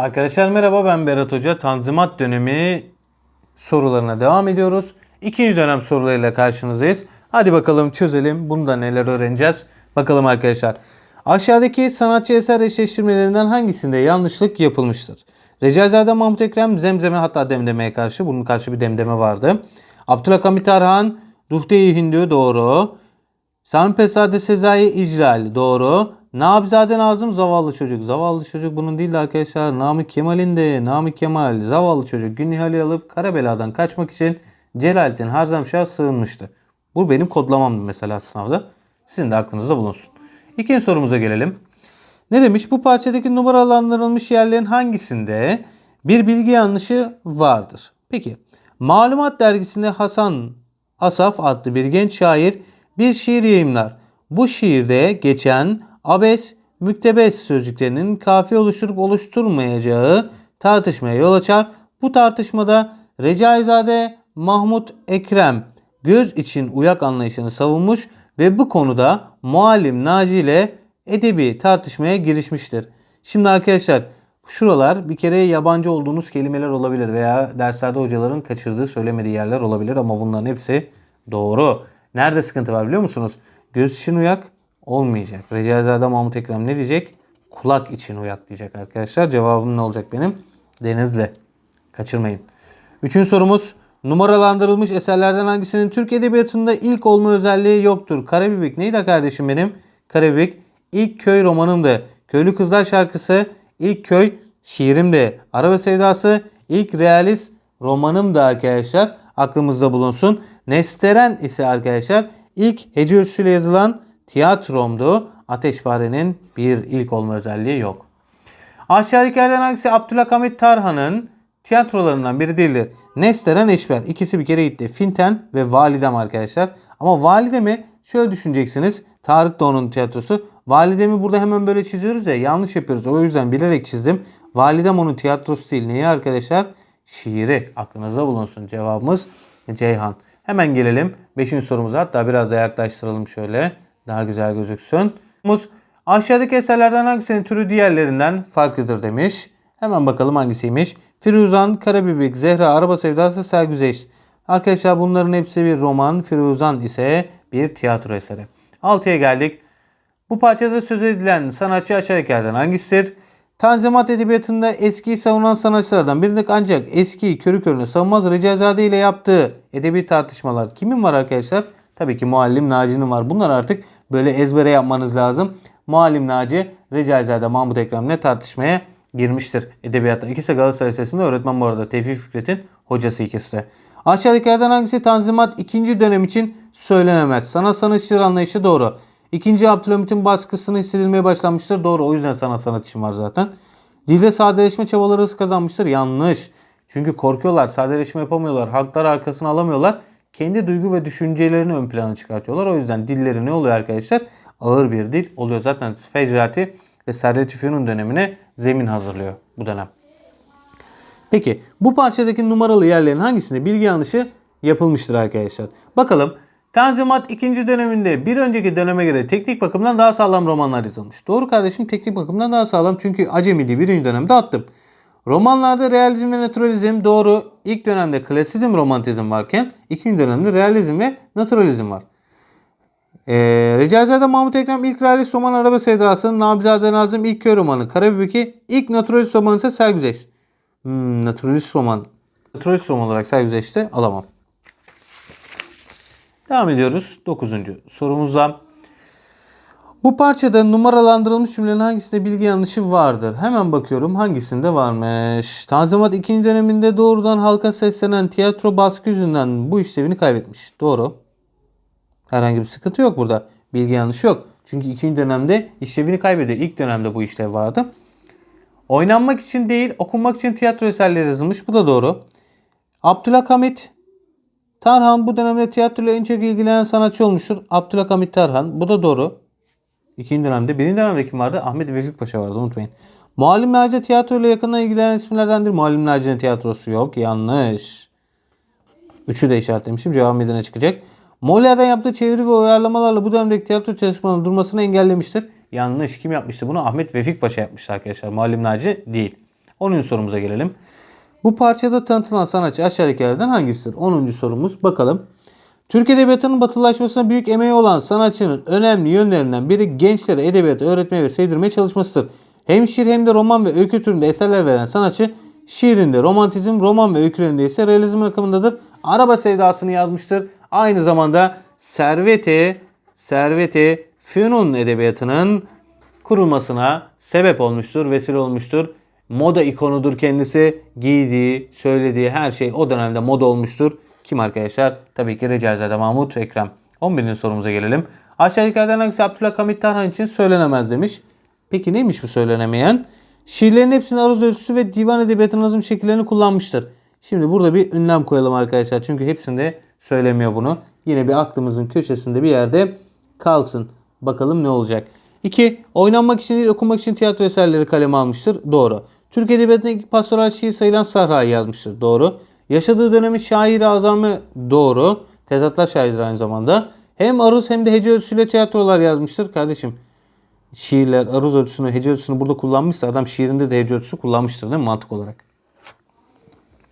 Arkadaşlar merhaba ben Berat Hoca. Tanzimat dönemi sorularına devam ediyoruz. İkinci dönem sorularıyla karşınızdayız. Hadi bakalım çözelim. Bunda neler öğreneceğiz? Bakalım arkadaşlar. Aşağıdaki sanatçı eser eşleştirmelerinden hangisinde yanlışlık yapılmıştır? Recaizade Mahmut Ekrem zemzeme hatta demdemeye karşı. Bunun karşı bir demdeme vardı. Abdülhamit Tarhan Duhte-i Hindü doğru. Sami Pesade Sezai İclal doğru. Nabzade Nazım zavallı çocuk. Zavallı çocuk bunun değil de arkadaşlar. Namık Kemal'in de Namık Kemal zavallı çocuk Günnihal'i alıp Karabela'dan kaçmak için Celalettin Harzamşah'a sığınmıştı. Bu benim kodlamamdı mesela sınavda. Sizin de aklınızda bulunsun. İkinci sorumuza gelelim. Ne demiş? Bu parçadaki numaralandırılmış yerlerin hangisinde bir bilgi yanlışı vardır? Peki. Malumat dergisinde Hasan Asaf adlı bir genç şair bir şiir yayımlar. Bu şiirde geçen abes, müktebes sözcüklerinin kafiye oluşturup oluşturmayacağı tartışmaya yol açar. Bu tartışmada Recaizade Mahmut Ekrem göz için uyak anlayışını savunmuş ve bu konuda muallim Naci ile edebi tartışmaya girişmiştir. Şimdi arkadaşlar şuralar bir kere yabancı olduğunuz kelimeler olabilir veya derslerde hocaların kaçırdığı söylemediği yerler olabilir ama bunların hepsi doğru. Nerede sıkıntı var biliyor musunuz? Göz için uyak olmayacak. Recaizade Mahmut Ekrem ne diyecek? Kulak için uyak diyecek arkadaşlar. Cevabım ne olacak benim? Denizli. Kaçırmayın. Üçüncü sorumuz. Numaralandırılmış eserlerden hangisinin Türk Edebiyatı'nda ilk olma özelliği yoktur? Karabibik neydi kardeşim benim? Karabibik ilk köy romanımdı. Köylü Kızlar şarkısı ilk köy şiirimdi. Araba Sevdası ilk realist romanımdı arkadaşlar. Aklımızda bulunsun. Nesteren ise arkadaşlar ilk hece ölçüsüyle yazılan tiyatromdu. Ateşpare'nin bir ilk olma özelliği yok. Aşağıdakilerden hangisi Abdülhamit Tarhan'ın tiyatrolarından biri değildir? Nesteren Eşber. İkisi bir kere gitti. Finten ve Validem arkadaşlar. Ama Validem'i şöyle düşüneceksiniz. Tarık Doğan'ın tiyatrosu. Validem'i burada hemen böyle çiziyoruz ya yanlış yapıyoruz. O yüzden bilerek çizdim. Validem onun tiyatrosu değil. Neyi arkadaşlar? Şiiri. Aklınızda bulunsun. Cevabımız Ceyhan. Hemen gelelim 5. sorumuza. Hatta biraz da yaklaştıralım şöyle. Daha güzel gözüksün. Sorumuz, Aşağıdaki eserlerden hangisinin türü diğerlerinden farklıdır demiş. Hemen bakalım hangisiymiş. Firuzan, Karabibik, Zehra, Araba Sevdası, Sergüzeş. Arkadaşlar bunların hepsi bir roman. Firuzan ise bir tiyatro eseri. 6'ya geldik. Bu parçada söz edilen sanatçı aşağıdakilerden hangisidir? Tanzimat edebiyatında eskiyi savunan sanatçılardan biridir ancak eskiyi körü körüne savunmaz Recaizade ile yaptığı edebi tartışmalar. Kimin var arkadaşlar? Tabii ki Muallim Naci'nin var. Bunlar artık böyle ezbere yapmanız lazım. Muallim Naci, Recaizade Mahmut Ekrem'le tartışmaya girmiştir edebiyatta. İkisi Galatasaray Lisesi'nde öğretmen bu arada. Tevfik Fikret'in hocası ikisi de. Aşağıdakilerden hangisi Tanzimat ikinci dönem için söylenemez? Sanat sanatçılar anlayışı doğru. İkinci Abdülhamit'in baskısını hissedilmeye başlanmıştır. Doğru. O yüzden sanat sanat işim var zaten. Dilde sadeleşme çabaları hız kazanmıştır. Yanlış. Çünkü korkuyorlar. Sadeleşme yapamıyorlar. Haklar arkasına alamıyorlar. Kendi duygu ve düşüncelerini ön plana çıkartıyorlar. O yüzden dilleri ne oluyor arkadaşlar? Ağır bir dil oluyor. Zaten Fecrati ve Servet Üfünun dönemine zemin hazırlıyor bu dönem. Peki bu parçadaki numaralı yerlerin hangisinde bilgi yanlışı yapılmıştır arkadaşlar? Bakalım. Tanzimat 2. döneminde bir önceki döneme göre teknik bakımdan daha sağlam romanlar yazılmış. Doğru kardeşim teknik bakımdan daha sağlam çünkü acemiliği birinci dönemde attım. Romanlarda realizm ve naturalizm doğru. İlk dönemde klasizm, romantizm varken ikinci dönemde realizm ve naturalizm var. Ee, Recaizade Mahmut Ekrem ilk realist roman Araba Sevdası, Nabzade Nazım ilk köy romanı, Karabibiki ilk naturalist romanı ise Sergüzeş. Hmm, naturalist roman. Naturalist roman olarak Sergüzeş'te alamam. Devam ediyoruz 9. sorumuzla. Bu parçada numaralandırılmış cümlelerin hangisinde bilgi yanlışı vardır? Hemen bakıyorum hangisinde varmış. Tanzimat 2. döneminde doğrudan halka seslenen tiyatro baskı yüzünden bu işlevini kaybetmiş. Doğru. Herhangi bir sıkıntı yok burada. Bilgi yanlışı yok. Çünkü ikinci dönemde işlevini kaybediyor. İlk dönemde bu işlev vardı. Oynanmak için değil, okunmak için tiyatro eserleri yazılmış. Bu da doğru. Abdülhamit Tarhan bu dönemde tiyatroyla en çok ilgilenen sanatçı olmuştur. Abdülhamit Tarhan. Bu da doğru. İkinci dönemde. Birinci dönemde kim vardı? Ahmet Vefik Paşa vardı unutmayın. Muallim Naci tiyatroyla yakından ilgilenen isimlerdendir. Muallim Naci'nin tiyatrosu yok. Yanlış. Üçü de işaretlemişim. Cevap meydana çıkacak. Moller'den yaptığı çeviri ve uyarlamalarla bu dönemdeki tiyatro çalışmalarının durmasını engellemiştir. Yanlış. Kim yapmıştı bunu? Ahmet Vefik Paşa yapmıştı arkadaşlar. Muallim Naci değil. 10. sorumuza gelelim. Bu parçada tanıtılan sanatçı aşağıdakilerden hangisidir? 10. sorumuz bakalım. Türk Edebiyatı'nın batılaşmasına büyük emeği olan sanatçının önemli yönlerinden biri gençlere edebiyatı öğretmeye ve sevdirmeye çalışmasıdır. Hem şiir hem de roman ve öykü türünde eserler veren sanatçı şiirinde romantizm, roman ve öykülerinde ise realizm akımındadır. Araba sevdasını yazmıştır. Aynı zamanda Servet-i Servet-i Fünun edebiyatının kurulmasına sebep olmuştur, vesile olmuştur. Moda ikonudur kendisi. Giydiği, söylediği her şey o dönemde moda olmuştur. Kim arkadaşlar? Tabii ki Recaizade Mahmut Ekrem. 11. sorumuza gelelim. Aşağıdakilerden hangisi Abdülhamit Tarhan için söylenemez demiş. Peki neymiş bu söylenemeyen? Şiirlerin hepsinde aruz ölçüsü ve divan edebiyatının nazım şekillerini kullanmıştır. Şimdi burada bir ünlem koyalım arkadaşlar. Çünkü hepsinde söylemiyor bunu. Yine bir aklımızın köşesinde bir yerde kalsın. Bakalım ne olacak. 2. Oynanmak için değil okunmak için tiyatro eserleri kaleme almıştır. Doğru. Türk Edebiyatı'nda ilk pastoral şiir sayılan Sahra'yı yazmıştır. Doğru. Yaşadığı dönemi şair azamı doğru. Tezatlar şairdir aynı zamanda. Hem aruz hem de hece ölçüsüyle tiyatrolar yazmıştır. Kardeşim şiirler aruz ölçüsünü, hece ölçüsünü burada kullanmışsa adam şiirinde de hece ölçüsü kullanmıştır değil mi mantık olarak?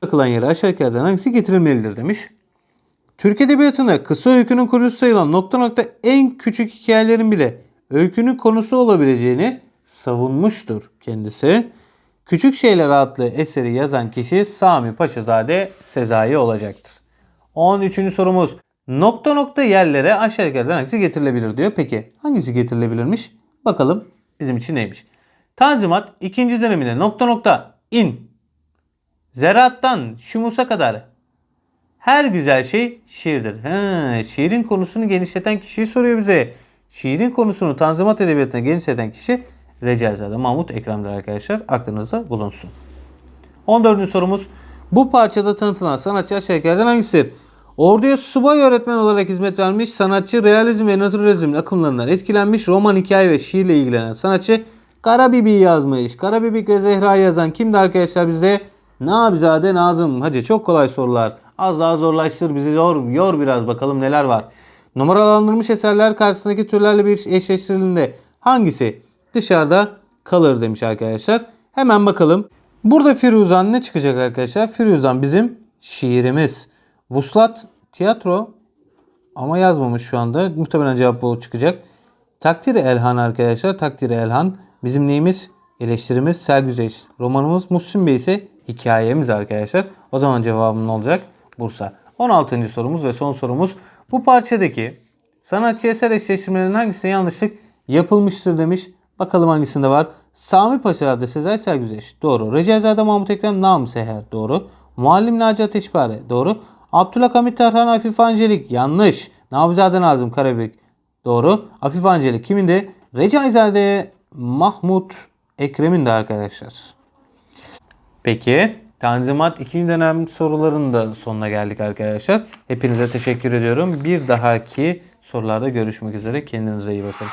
Bakılan yere aşağıdakilerden hangisi getirilmelidir demiş. Türk Edebiyatı'nda kısa öykünün kurucusu sayılan nokta nokta en küçük hikayelerin bile öykünün konusu olabileceğini savunmuştur kendisi. Küçük Şeyler adlı eseri yazan kişi Sami Paşazade Sezai olacaktır. 13. sorumuz. Nokta nokta yerlere aşağıdakilerden hangisi getirilebilir diyor. Peki hangisi getirilebilirmiş? Bakalım bizim için neymiş? Tanzimat 2. döneminde nokta nokta in. Zeraattan şumusa kadar her güzel şey şiirdir. He, şiirin konusunu genişleten kişiyi soruyor bize. Şiirin konusunu Tanzimat Edebiyatı'na genişleten kişi Recaizade Mahmut Ekrem'dir arkadaşlar. Aklınızda bulunsun. 14. sorumuz. Bu parçada tanıtılan sanatçı aşağıdakilerden hangisidir? Orduya subay öğretmen olarak hizmet vermiş sanatçı realizm ve naturalizmin akımlarından etkilenmiş roman hikaye ve şiirle ilgilenen sanatçı Karabibi yazmış. Karabibik ve Zehra yazan kimdi arkadaşlar bizde? Nabizade Nazım. Hadi çok kolay sorular. Az daha zorlaştır bizi yor, yor biraz bakalım neler var. Numaralandırılmış eserler karşısındaki türlerle bir eşleştirildiğinde hangisi dışarıda kalır demiş arkadaşlar. Hemen bakalım. Burada Firuzan ne çıkacak arkadaşlar? Firuzan bizim şiirimiz. Vuslat tiyatro ama yazmamış şu anda. Muhtemelen cevap bu çıkacak. Takdiri Elhan arkadaşlar. Takdiri Elhan. Bizim neyimiz? Eleştirimiz Sergüzeş. Romanımız Muhsin Bey ise hikayemiz arkadaşlar. O zaman cevabım ne olacak? Bursa. 16. sorumuz ve son sorumuz. Bu parçadaki sanatçı eser eşleştirmelerinin hangisine yanlışlık yapılmıştır demiş. Bakalım hangisinde var. Sami Paşa adlı Sezai Sergüzeş. Doğru. Recaizade Mahmut Ekrem Nam Seher. Doğru. Muallim Naci Ateşpare. Doğru. Abdülhamit Tarhan Afif Ancelik. Yanlış. Nabizade Nazım Karabük. Doğru. Afif Ancelik kimindi? Recaizade Mahmut Ekrem'in de arkadaşlar. Peki. Tanzimat 2. dönem sorularının da sonuna geldik arkadaşlar. Hepinize teşekkür ediyorum. Bir dahaki sorularda görüşmek üzere. Kendinize iyi bakın.